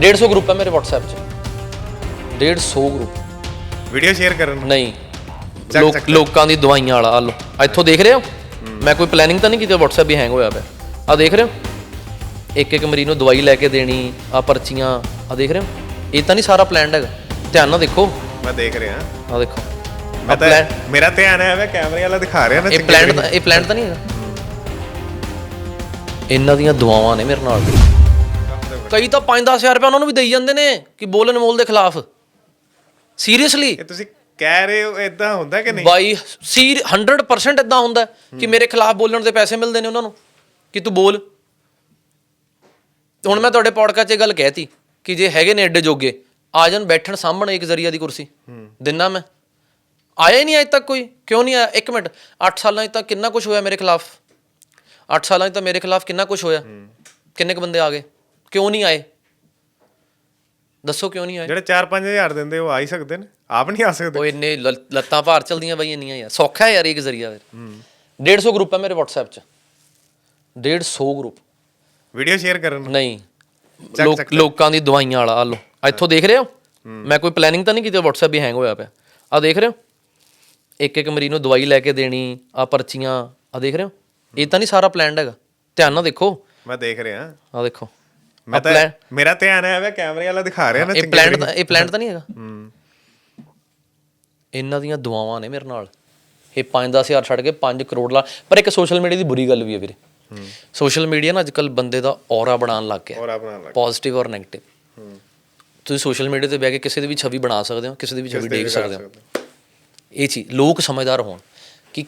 150 group ਹੈ ਮੇਰੇ WhatsApp 'ਚ। 150 ਗਰੁੱਪ ਵੀਡੀਓ ਸ਼ੇਅਰ ਕਰਨ ਨੂੰ? ਨਹੀਂ। ਚੱਕ- ਲੋਕ- ਚੱਕ। ਲੋਕਾਂ ਦੀ ਦਵਾਈਆਂ ਵਾਲਾ ਆ ਲੋ ਇੱਥੋਂ ਦੇਖ ਰਹੇ ਹੋ? ਮੈਂ ਕੋਈ ਪਲੈਨਿੰਗ ਤਾਂ ਨਹੀਂ ਕੀਤੀ WhatsApp ਵੀ ਹੈਂਗ ਹੋਇਆ ਪਿਆ। ਆ ਦੇਖ ਰਹੇ ਹੋ? ਇੱਕ ਇੱਕ ਮਰੀਜ਼ ਨੂੰ ਦਵਾਈ ਲੈ ਕੇ ਦੇਣੀ ਆ ਪਰਚੀਆਂ ਆ ਦੇਖ ਰਹੇ ਹੋ? ਇਹ ਤਾਂ ਨਹੀਂ ਸਾਰਾ ਪਲਾਨਡ ਹੈਗਾ। ਧਿਆਨ ਨਾਲ ਦੇਖੋ। ਮੈਂ ਦੇਖ ਰਿਹਾ। ਆ ਦੇਖੋ। ਮੈਂ ਤਾਂ plan- ਮੇਰਾ ਧਿਆਨ ਹੈ ਵੇ ਕੈਮਰੇ ਵਾਲਾ ਦਿਖਾ ਰਿਹਾ ਨਾ ਇਹ ਚੰਗੀ ਤਰ੍ਹਾਂ। ਇਹ ਪਲਾਨਡ ਤਾਂ ਨਹੀਂ ਹੈਗਾ। ਇਹਨਾਂ ਦੀਆਂ ਦੁਆਵਾਂ ਨੇ ਮੇਰੇ ਨਾਲ। ਕਈ ਤਾਂ 5-10000 ਰੁਪਏ ਉਹਨਾਂ ਨੂੰ ਵੀ ਦੇਈ ਜਾਂਦੇ ਨੇ ਕਿ ਬੋਲਨ ਮੋਲ ਦੇ ਖਿਲਾਫ। ਸੀਰੀਅਸਲੀ ਇਹ ਤੁਸੀਂ ਕਹਿ ਰਹੇ ਹੋ ਇਦਾਂ ਹੁੰਦਾ ਕਿ ਨਹੀਂ? ਬਾਈ ਸੀਰ 100% ਇਦਾਂ ਹੁੰਦਾ ਹੈ ਕਿ ਮੇਰੇ ਖਿਲਾਫ ਬੋਲਣ ਦੇ ਪੈਸੇ ਮਿਲਦੇ ਨੇ ਉਹਨਾਂ ਨੂੰ ਕਿ ਤੂੰ ਬੋਲ। ਹੁਣ ਮੈਂ ਤੁਹਾਡੇ ਪੋਡਕਾਸਟ 'ਚ ਇਹ ਗੱਲ ਕਹਿਤੀ ਕਿ ਜੇ ਹੈਗੇ ਨੇ ਐਡੇ ਜੋਗੇ ਆ ਜਾਣ ਬੈਠਣ ਸਾਹਮਣੇ ਇੱਕ ਜ਼ਰੀਆ ਦੀ ਕੁਰਸੀ। ਦਿਨਾ ਮੈਂ। ਆਇਆ ਹੀ ਨਹੀਂ ਅਜੇ ਤੱਕ ਕੋਈ। ਕਿਉਂ ਨਹੀਂ ਆਇਆ? ਇੱਕ ਮਿੰਟ। 8 ਸਾਲਾਂ 'ਚ ਤਾਂ ਕਿੰਨਾ ਕੁਝ ਹੋਇਆ ਮੇਰੇ ਖਿਲਾਫ? 8 ਸਾਲਾਂ 'ਚ ਤਾਂ ਮੇਰੇ ਖਿਲਾਫ ਕਿੰਨਾ ਕੁਝ ਹੋਇਆ? ਕਿੰਨੇ ਕ ਬੰਦੇ ਆ ਗਏ? ਕਿਉਂ ਨਹੀਂ ਆਏ? ਦੱਸੋ ਕਿਉਂ ਨਹੀਂ ਆਏ? ਜਿਹੜੇ 4-5000 ਦਿੰਦੇ ਉਹ ਆ ਹੀ ਸਕਦੇ ਨੇ। ਆਪ ਨਹੀਂ ਆ ਸਕਦੇ। ਉਹ ਇੰਨੇ ਲ- ਲੱਤਾਂ ਭਾਰ ਚਲਦੀਆਂ ਬਈ ਇੰਨੀਆਂ ਯਾਰ ਸੌਖਾ ਯਾਰ ਇੱਕ ਜ਼ਰੀਆ ਫਿਰ। 150 ਗਰੁੱਪ ਹੈ ਮੇਰੇ WhatsApp 'ਚ। 150 ਗਰੁੱਪ ਵੀਡੀਓ ਸ਼ੇਅਰ ਕਰਨ ਨੂੰ? ਨਹੀਂ। ਲੋਕਾਂ ਦੀ ਦਵਾਈਆਂ ਵਾਲਾ ਆ ਲੋ ਇੱਥੋਂ ਦੇਖ ਰਹੇ ਹੋ? ਮੈਂ ਕੋਈ ਪਲੈਨਿੰਗ ਤਾਂ ਨਹੀਂ ਕੀਤੀ WhatsApp ਵੀ ਹੈਂਗ ਹੋਇਆ ਪਿਆ। ਆ ਦੇਖ ਰਹੇ ਹੋ? ਇੱਕ ਇੱਕ ਮਰੀਜ਼ ਨੂੰ ਦਵਾਈ ਲੈ ਕੇ ਦੇਣੀ ਆ ਪਰਚੀਆਂ ਆ ਦੇਖ ਰਹੇ ਹੋ? ਇਹ ਤਾਂ ਨਹੀਂ ਸਾਰਾ ਪਲਾਨਡ ਹੈਗਾ। ਧਿਆਨ ਨਾਲ ਦੇਖੋ। ਮੈਂ ਦੇਖ ਰਿਹਾ। ਆ ਦੇਖੋ। ਮੈਂ ਤਾਂ ਮੇਰਾ ਧਿਆਨ ਹੈ ਵੇ ਕੈਮਰੇ ਵਾਲਾ ਦਿਖਾ ਰਿਹਾ ਨਾ ਇਹ। ਤਾਂ ਇਹ ਪਲਾਨਡ ਤਾਂ ਨਹੀਂ ਹੈਗਾ? ਹੂੰ। ਇਹਨਾਂ ਦੀਆਂ ਦੁਆਵਾਂ ਨੇ ਮੇਰੇ ਨਾਲ। ਇਹ 5-10000 ਛੱਡ ਕੇ 5 ਕਰੋੜ ਲਾ ਪਰ ਇੱਕ ਸੋਸ਼ਲ ਮੀਡੀਆ ਦੀ ਬੁਰੀ ਗੱਲ ਵੀ ਹੈ ਵੀਰੇ। ਸੋਸ਼ਲ ਮੀਡੀਆ ਨਾ ਅੱਜਕੱਲ ਬੰਦੇ ਦਾ ਔਰਾ ਬਣਾਉਣ ਲੱਗ ਗਿਆ। ਔਰ ਆਪਣਾ ਲੱਗ ਪੋਜ਼ਿਟਿਵ ਔਰ 네ਗੇਟਿਵ ਤੁਸੀਂ ਸੋਸ਼ਲ ਮੀਡੀਆ ਤੇ ਬਹਿ ਕੇ ਕਿਸੇ ਦੀ ਵੀ ਛਵੀ ਬਣਾ ਸਕਦੇ ਹੋ ਕਿਸੇ ਦੀ ਵੀ ਛਵੀ ਦੇਖ ਸਕਦੇ ਹੋ। ਇਹ ਚੀਜ਼ ਲੋਕ ਸਮਝਦਾਰ ਹੋਣ ਕਿ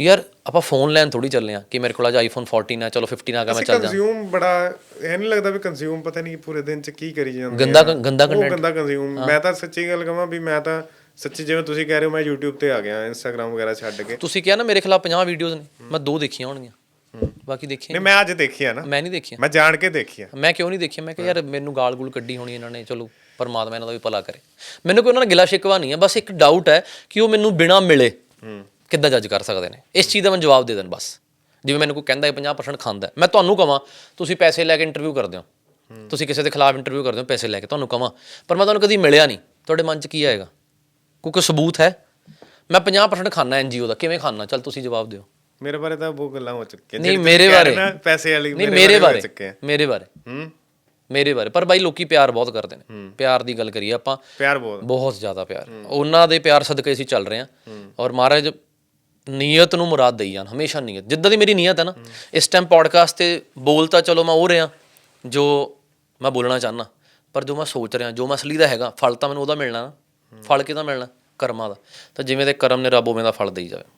ਯਾਰ ਆਪਾਂ ਫੋਨ ਲੈਣ ਥੋੜੀ ਚੱਲੇ ਆ ਕਿ ਮੇਰੇ ਕੋਲ ਅੱਜ ਆਈਫੋਨ 14 ਹੈ ਚਲੋ 15 ਆ ਗਿਆ ਮੈਂ ਚੱਲ ਜਾ ਕੰਜ਼ਿਊਮ ਬੜਾ ਇਹ ਨਹੀਂ ਲੱਗਦਾ ਵੀ ਕੰਜ਼ਿਊਮ ਪਤਾ ਨਹੀਂ ਪੂਰੇ ਦਿਨ ਚ ਕੀ ਕਰੀ ਜਾਂਦੇ ਗੰਦਾ ਆ। ਗੰਦਾ ਕੰਟੈਂਟ ਗੰਦਾ ਕੰਜ਼ਿਊਮ ਮੈਂ ਤਾਂ ਸੱਚੀ ਗੱਲ ਕਹਾਂ ਵੀ ਮੈਂ ਤਾਂ ਸੱਚੀ ਜਿਵੇਂ ਤੁਸੀਂ ਕਹਿ ਰਹੇ ਹੋ ਮੈਂ YouTube ਤੇ ਆ ਗਿਆ Instagram ਵਗੈਰਾ ਛੱਡ ਕੇ। ਤੁਸੀਂ ਕਿਹਾ ਨਾ ਮੇਰੇ ਖਿਲਾਫ 50 ਵੀਡੀਓਜ਼ ਨੇ ਮੈਂ ਦੋ ਦੇਖੀਆਂ ਹੋਣਗੀਆਂ। ਬਾਕੀ ਦੇਖੀਆਂ ਨਹੀਂ ਮੈਂ ਅੱਜ ਦੇਖਿਆ ਨਾ। ਮੈਂ ਨਹੀਂ ਦੇਖੀਆਂ। ਮੈਂ ਜਾਣ ਕੇ ਦੇਖਿਆ। ਮੈਂ ਕਿਉਂ ਨਹੀਂ ਦੇਖਿਆ? ਮੈਂ ਕਿਹਾ ਯਾਰ ਮੈਨੂੰ ਗਾਲ ਗੂਲ ਕੱਢੀ ਹੋਣੀ ਇਹਨਾਂ ਨੇ ਚਲੋ ਪਰਮਾਤਮਾ ਇਹਨਾਂ ਦਾ ਵੀ ਭਲਾ ਕਰੇ। ਮੈਨੂੰ ਕੋਈ ਉਹਨਾਂ ਨਾਲ ਗਿਲਾ ਸ਼ਿਕਵਾ ਨਹੀਂ ਹੈ ਬਸ ਇੱਕ ਡਾਊਟ ਹੈ ਕਿ ਉਹ ਮੈਨੂੰ ਬਿਨਾ ਮਿਲੇ। ਕਿੱਦਾਂ ਜੱਜ ਕਰ ਸਕਦੇ ਨੇ? ਇਸ ਚੀਜ਼ ਦਾ ਮੈਂ ਜਵਾਬ ਦੇ ਦੇਣ ਬਸ। ਜਿਵੇਂ ਮੈਨੂੰ ਕੋਈ ਕਹਿੰਦਾ ਹੈ 50% ਖਾਂਦਾ। ਮੈਂ ਤੁਹਾਨੂੰ ਕਹਾਂ ਤੁਸੀਂ ਪੈਸੇ ਲੈ ਕੇ ਇੰਟਰਵਿਊ ਕਰਦੇ ਹੋ। ਤੁਸੀਂ ਕਿਸੇ ਦੇ ਖਿਲਾਫ ਇੰਟਰਵਿਊ ਕਰਦੇ ਹੋ ਪੈਸੇ ਲੈ ਕੇ ਤੁਹਾਨੂੰ ਕਹਾਂ ਪਰ ਮੈਂ ਤੁਹਾਨੂੰ ਕਦੀ ਮਿਲਿਆ ਨਹੀਂ। ਤੁਹਾਡੇ ਮਨ 'ਚ ਕੀ ਆਏਗਾ? ਕੋਈ ਕੋਈ ਸਬੂਤ ਹੈ? ਮੈਂ 50% ਖਾਣਾ ਐਨਜੀਓ ਦਾ। ਕਿਵੇਂ ਖਾਣਾ ਚੱਲ ਤੁਸੀਂ ਜਵਾਬ ਦਿਓ। ਮੇਰੇ ਬਾਰੇ ਤਾਂ ਬਹੁਤ ਗੱਲਾਂ ਹੋ ਚੁੱਕੀਆਂ। ਨਹੀਂ ਮੇਰੇ ਬਾਰੇ। ਪੈਸੇ ਵਾਲੀ ਨਹੀਂ ਮੇਰੇ ਬਾਰੇ। ਮੇਰੇ ਬਾਰੇ। ਹੂੰ? ਮੇਰੇ ਬਾਰੇ। ਪਰ ਬਾਈ ਲੋਕੀ ਪਿਆਰ ਬਹੁਤ ਕਰਦੇ ਨੇ। ਪਿਆਰ ਦੀ ਗੱਲ ਕਰੀਏ ਆਪਾਂ। ਪਿਆਰ ਬਹੁਤ। ਬਹੁਤ ਜ਼ਿਆਦਾ ਪਿਆਰ। ਉਹਨਾਂ ਦੇ ਪਿਆਰ ਸਦਕੇ ਅਸੀਂ ਚੱਲ ਰਹੇ ਹਾਂ। ਔਰ ਮਹਾਰਾਜ ਨੀਅਤ ਨੂੰ ਮੁਰਾਦ ਦੇਈ ਜਾਣ, ਹਮੇਸ਼ਾ ਨੀਅਤ। ਜਿੱਦਾਂ ਦੀ ਮੇਰੀ ਨੀਅਤ ਹੈ ਨਾ, ਇਸ ਟਾਈਮ ਪੋਡਕਾਸਟ ਤੇ ਬੋਲ ਤਾਂ ਚਲੋ ਮੈਂ ਉਹ ਰਿਹਾ, ਜੋ ਮੈਂ ਬੋਲਣਾ ਚਾਹਨਾ ਪਰ ਜੋ ਮੈਂ ਸੋਚ ਰਿਹਾ, ਜੋ ਮੈਂ ਅਸਲੀ ਦਾ ਹੈਗਾ, ਫਲ ਤਾਂ ਮੈਨੂੰ ਉਹਦਾ ਮਿਲਣਾ ਨਾ, ਫਲ ਕਿਹਦਾ ਮਿਲਣਾ? ਕਰਮਾਂ ਦਾ। ਤਾਂ ਜਿਵੇਂ ਦੇ ਕਰਮ ਨੇ ਰੱਬ ਉਵੇਂ ਦਾ ਫਲ ਦੇਈ ਜਾਵੇ।